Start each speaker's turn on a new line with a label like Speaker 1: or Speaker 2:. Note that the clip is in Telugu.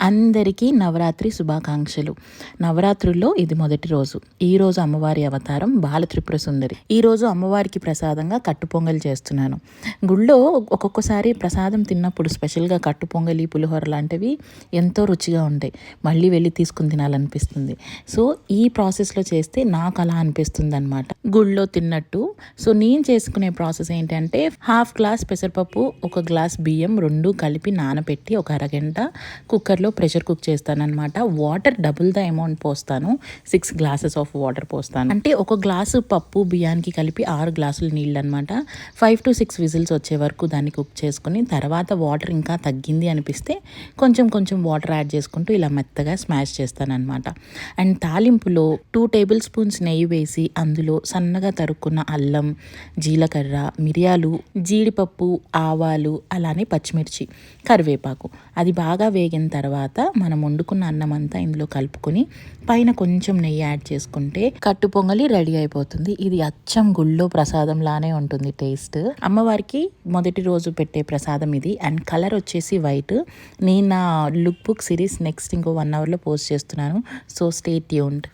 Speaker 1: అందరికీ నవరాత్రి శుభాకాంక్షలు. నవరాత్రుల్లో ఇది మొదటి రోజు. ఈ రోజు అమ్మవారి అవతారం బాలత్రిపుర సుందరి. ఈ రోజు అమ్మవారికి ప్రసాదంగా కట్టు పొంగలి చేస్తున్నాను. గుళ్ళో ఒక్కొక్కసారి ప్రసాదం తిన్నప్పుడు స్పెషల్గా కట్టు పొంగలి పులిహోర లాంటివి ఎంతో రుచిగా ఉంటాయి. మళ్ళీ వెళ్ళి తీసుకుని తినాలనిపిస్తుంది. సో ఈ ప్రాసెస్లో చేస్తే నాకు అలా అనిపిస్తుంది అనమాట గుళ్ళో తిన్నట్టు. సో నేను చేసుకునే ప్రాసెస్ ఏంటంటే హాఫ్ గ్లాస్ పెసరపప్పు ఒక గ్లాస్ బియ్యం రెండు కలిపి నానబెట్టి ఒక అరగంట కుక్కర్లో ప్రెషర్ కుక్ చేస్తానన్నమాట. వాటర్ డబుల్ ద అమౌంట్ పోస్తాను. సిక్స్ గ్లాసెస్ ఆఫ్ వాటర్ పోస్తాను. అంటే ఒక గ్లాసు పప్పు బియ్యానికి కలిపి ఆరు గ్లాసులు నీళ్ళు అనమాట ఫైవ్ టు సిక్స్ విజిల్స్ వచ్చే వరకు దాన్ని కుక్ చేసుకుని తర్వాత వాటర్ ఇంకా తగ్గింది అనిపిస్తే కొంచెం కొంచెం వాటర్ యాడ్ చేసుకుంటూ ఇలా మెత్తగా స్మాష్ చేస్తానన్నమాట. అండ్ తాలింపులో టూ టేబుల్ స్పూన్స్ నెయ్యి వేసి అందులో సన్నగా తరుక్కున్న అల్లం జీలకర్ర మిరియాలు జీడిపప్పు ఆవాలు అలానే పచ్చిమిర్చి కరివేపాకు. అది బాగా వేగిన తర్వాత తర్వాత మనం వండుకున్న అన్నం అంతా ఇందులో కలుపుకొని పైన కొంచెం నెయ్యి యాడ్ చేసుకుంటే కట్టు పొంగలి రెడీ అయిపోతుంది. ఇది అచ్చం గుళ్ళో ప్రసాదం లానే ఉంటుంది టేస్ట్. అమ్మవారికి మొదటి రోజు పెట్టే ప్రసాదం ఇది. అండ్ కలర్ వచ్చేసి వైట్. నేను నా లుక్ బుక్ సిరీస్ నెక్స్ట్ ఇంకో వన్ అవర్లో పోస్ట్ చేస్తున్నాను. So stay tuned.